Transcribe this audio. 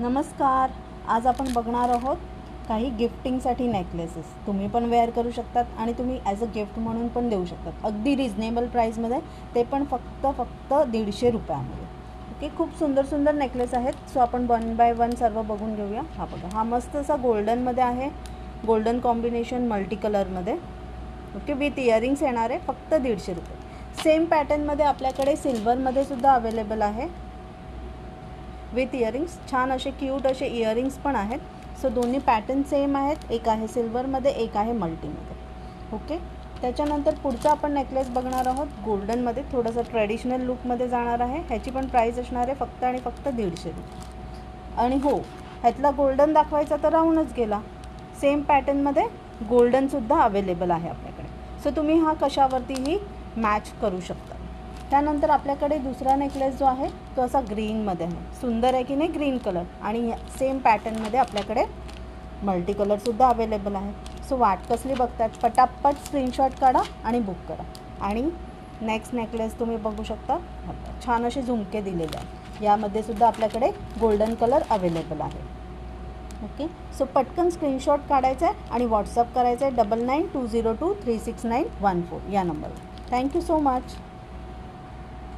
नमस्कार. आज आपण बघणार आहोत काही गिफ्टिंगसाठी नेकलेसेस तुम्ही पण वेअर करू शकतात आणि तुम्ही ॲज अ गिफ्ट म्हणून पण देऊ शकतात. अगदी रिजनेबल प्राईजमध्ये ते पण फक्त फक्त दीडशे रुपयामध्ये. ओके खूप सुंदर सुंदर नेकलेस आहेत. सो आपण वन बाय वन सर्व बघून घेऊया. हा बघा हा मस्त असा गोल्डनमध्ये आहे. गोल्डन कॉम्बिनेशन मल्टी कलरमध्ये ओके विथ इयरिंग्स येणार आहे फक्त दीडशे रुपये. सेम पॅटर्नमध्ये आपल्याकडे सिल्वरमध्ये सुद्धा अवेलेबल आहे. विथ इयरिंग्स छान असे क्यूट असे इयरिंग्स पण आहेत. सो दोन्ही पॅटर्न सेम आहेत. एक आहे सिल्वरमध्ये एक आहे मल्टीमध्ये ओके त्याच्यानंतर पुढचा आपण नेकलेस बघणार आहोत. गोल्डनमध्ये थोडंसं ट्रेडिशनल लुकमध्ये जाणार आहे. ह्याची पण प्राईस असणार आहे फक्त आणि फक्त दीडशे रुपये. आणि हो ह्यातला गोल्डन दाखवायचा तर राहूनच गेला. सेम पॅटर्नमध्ये गोल्डनसुद्धा अवेलेबल आहे आपल्याकडे. सो तुम्ही हा कशावरतीही मॅच करू शकता. त्यानंतर आपल्याकडे दुसरा नेकलेस जो आहे तो असा ग्रीनमध्ये आहे. सुंदर आहे की नाही ग्रीन कलर आणि सेम पॅटर्नमध्ये आपल्याकडे मल्टी कलरसुद्धा अवेलेबल आहे. सो वाट कसली बघतात पटापट स्क्रीनशॉट काढा आणि बुक करा. आणि नेक्स्ट नेकलेस तुम्ही बघू शकता. छान असे झुमके दिलेले आहेत. यामध्ये सुद्धा आपल्याकडे गोल्डन कलर अवेलेबल आहे. ओके सो पटकन स्क्रीनशॉट काढायचा आहे आणि व्हॉट्सअप करायचं आहे double nine two zero two three six nine one four या नंबरवर थँक्यू सो मच